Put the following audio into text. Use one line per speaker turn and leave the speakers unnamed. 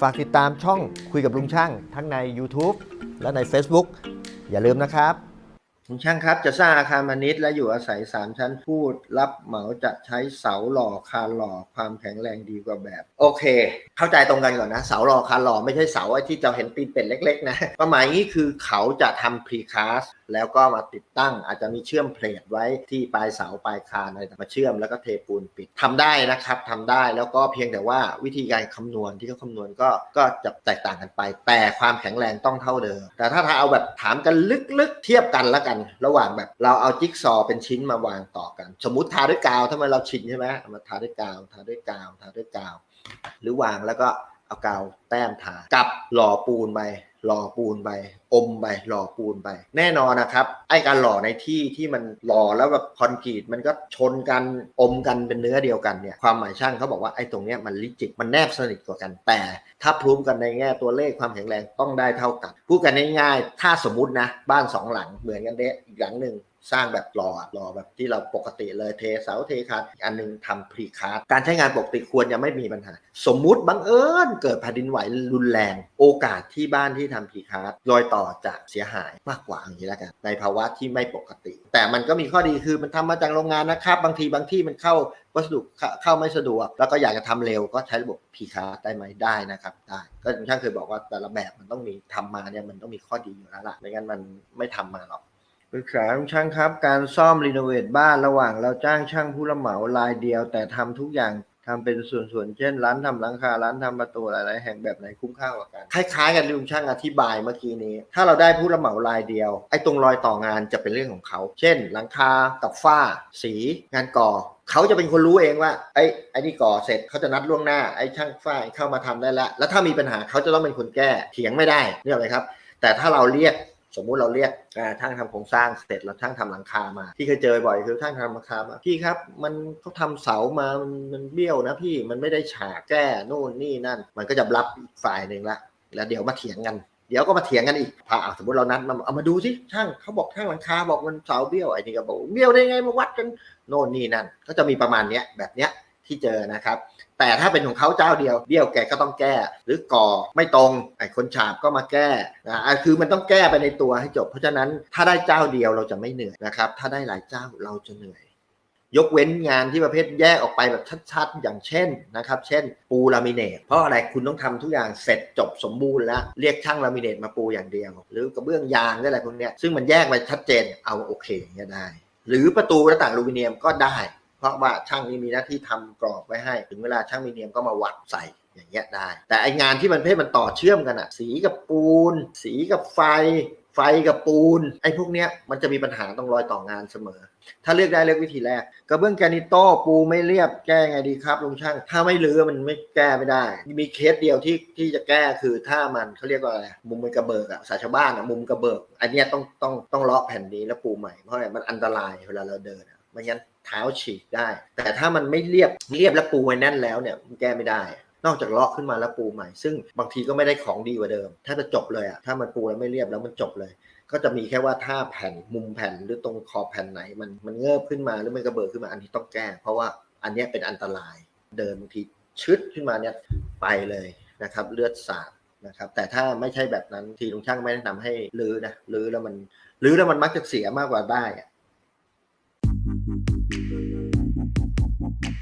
ฝากติดตามช่องคุยกับลุงช่างทั้งใน YouTube และใน Facebook อย่าลืมนะครับลุงช่างครับจะสร้างอาคารพาณิชย์และอยู่อาศัย 3 ชั้นพูด รับเหมาจะใช้เสาหล่อคานหล่อความแข็งแรงดีกว่าแบบ โอเค เข้าใจตรงกันก่อนนะ เสาหล่อคานหล่อไม่ใช่เสาไอ้ที่เราเห็นตีนเป็ดเล็ก ๆ นะความหมายนี้คือเขาจะทำพรีคาสแล้วก็มาติดตั้งอาจจะมีเชื่อมเพลทไว้ที่ปลายเสาปลายคานอะไรมาเชื่อมแล้วก็เทปูนปิดทำได้นะครับทำได้แล้วก็เพียงแต่ว่าวิธีการคำนวณที่เขาคำนวณก็ก็จะแตกต่างกันไป แต่ความแข็งแรงต้องเท่าเดิม แต่ถ้าถ้าเอาแบบถามกันลึกๆ เทียบกันแล้วกัน ระหว่างแบบเราเอาจิ๊กซอเป็นชิ้นมาวางต่อกัน สมมติทาด้วยกาวทำไมเราชินใช่ไหมมาทาด้วยกาวทาด้วยกาวทาด้วยกาว หรือวางแล้วก็เอากาวแต้มทากับหล่อปูนไปหล่อปูนไป อมไปหล่อปูนไป แน่นอนนะครับไอการหล่อในที่ที่มันหล่อแล้วแบบคอนกรีตมันก็ชนกันอมกันเป็นเนื้อเดียวกันเนี่ยความหมายช่างเขาบอกว่าไอตรงเนี้ยมันลิจิกมันแนบสนิทกว่ากัน แต่ถ้าพรูฟกันในแง่ตัวเลขความแข็งแรงต้องได้เท่ากันพูดกันง่ายๆถ้าสมมตินะบ้านสองหลังเหมือนกันเดะอีกหลังหนึ่งสร้างแบบหล่อหล่อแบบที่เราปกติเลยเทเสาเทคานอันหนึงทำพรีคาสการใช้งานปกติควรจะไม่มีปัญหา สมมุติบังเอิญเกิดแผ่นดินไหวรุนแรง โอกาสที่บ้านที่ทำพรีคาสรอยต่อจะเสียหายมากกว่าอย่างนี้แล้วกันในภาวะที่ไม่ปกติ แต่มันก็มีข้อดีคือมันทำมาจากโรงงานนะครับ บางทีบางที่มันเข้าวัสดุเข้าไม่สะดวก แล้วก็อยากจะทำเร็วก็ใช้ระบบพีคาได้ไหมได้นะครับได้ก็ช่างเคยบอกว่าแต่ละแบบมันต้องมีทำมาเนี่ยมันต้องมีข้อดีอยู่แล้วล่ะไม่งั้นมันไม่ทำมาหรอกปรึกษาช่างครับ การซ่อมรีโนเวทบ้านระหว่างเราจ้างช่างผู้รับเหมารายเดียว แต่ทำทุกอย่าง ทำเป็นส่วนๆ เช่น ร้านทำหลังคา ร้านทำประตูหลายๆแห่งแบบไหนคุ้มค่ากว่ากัน คล้ายๆกันที่ลุงช่างอธิบายเมื่อกี้นี้ ถ้าเราได้ผู้รับเหมารายเดียว ไอ้ตรงรอยต่องานจะเป็นเรื่องของเขา เช่น หลังคา กับฝ้า สี งานก่อเขาจะเป็นคนรู้เองว่าไอ้ไอ้นี่ก่อเสร็จเขาจะนัดล่วงหน้าไอ้ช่างฝ้าเข้ามาทำได้แล้วแล้วถ้ามีปัญหาเขาจะต้องเป็นคนแก้เถียงไม่ได้เนี่ยเลยครับ แต่ถ้าเราเรียก สมมุติเราเรียกอ่าช่างทำโครงสร้างเสร็จแล้วช่างทำหลังคามา ที่เคยเจอบ่อยคือช่างทำหลังคามาพี่ครับ มันเขาทำเสามามันมันเบี้ยวนะพี่มันไม่ได้ฉากแก้นู่นนี่นั่น มันก็จะรับอีกฝ่ายหนึ่งละแล้วเดี๋ยวมาเถียงกันเดี๋ยวก็มาเถียงกันอีกพาอะสมมติเรานัดมาเอามาดูสิช่างเขาบอกช่างหลังคาบอกมันเสาเบี้ยวไอ้นี่ก็บอกเบี้ยวได้ไงมาวัดกันโน่นนี่นั่นก็จะมีประมาณเนี้ยแบบเนี้ย ที่เจอนะครับ แต่ถ้าเป็นของเขาเจ้าเดียวเบี้ยวแกก็ต้องแก้ หรือก่อไม่ตรงไอ้คนฉาบก็มาแก้นะคือมันต้องแก้ไปในตัวให้จบ เพราะฉะนั้นถ้าได้เจ้าเดียวเราจะไม่เหนื่อยนะครับ ถ้าได้หลายเจ้าเราจะเหนื่อย ยกเว้นงานที่ประเภทแยกออกไปแบบชัดๆ อย่างเช่นนะครับ เช่น ปูลามิเนตเพราะอะไรคุณต้องทำทุกอย่างเสร็จจบสมบูรณ์แล้วเรียกช่างลามิเนตมาปูอย่างเดียว หรือกระเบื้องยางอะไรพวกเนี้ยซึ่งมันแยกไปชัดเจนเอาโอเคอย่างเงี้ยได้ หรือประตูหน้าต่างอลูมิเนียมก็ได้ เพราะว่าช่างนี้มีหน้าที่ทำกรอบไว้ให้ ถึงเวลาช่างมีเนียมก็มาวัดใส่อย่างเงี้ยได้ แต่ไองานที่มันเพศมันต่อเชื่อมกันอะสีกับปูน สีกับไฟ ไฟกับปูน ไอ้พวกเนี้ยมันจะมีปัญหาต้องรอยต่องานเสมอ ถ้าเลือกได้เลือกวิธีแรกกระเบื้องแกรนิโต้ปูไม่เรียบแก้ไงดีครับลุงช่าง ถ้าไม่รื้อมันไม่แก้ไม่ได้ มีเคสเดียวที่ที่จะแก้คือถ้ามันเขาเรียกว่าอะไรมุมมันกระเบิกอะสาชาวบ้านอะมุมกระเบิกอันเนี้ยต้องต้องต้องเลาะแผ่นนี้แล้วปูใหม่เพราะอะไรมันอันตรายเวลาเราเดินอะ ไม่งั้นเท้าฉีกได้ แต่ถ้ามันไม่เรียบเรียบแล้วปูไว้แน่นแล้วเนี่ยมันแก้ไม่ได้ นอกจากเลาะขึ้นมาแล้วปูใหม่ ซึ่งบางทีก็ไม่ได้ของดีกว่าเดิม ถ้าจะจบเลยอะถ้ามันปูแล้วไม่เรียบแล้วมันจบเลย ก็จะมีแค่ว่าถ้าแผ่นมุมแผ่นหรือตรงขอบแผ่นไหนมันมันเงิบขึ้นมาหรือมันกระเบิดขึ้นมาอันนี้ต้องแก้ เพราะว่าอันนี้เป็นอันตรายเดินบางทีชึดขึ้นมาเนี่ยไปเลยนะครับเลือดสาดนะครับแต่ถ้าไม่ใช่แบบนั้นทีลุงช่างไม่แนะนำให้ลื้อนะลื้อแล้วมันลื้อแล้วมันมักจะเสียมากกว่าได้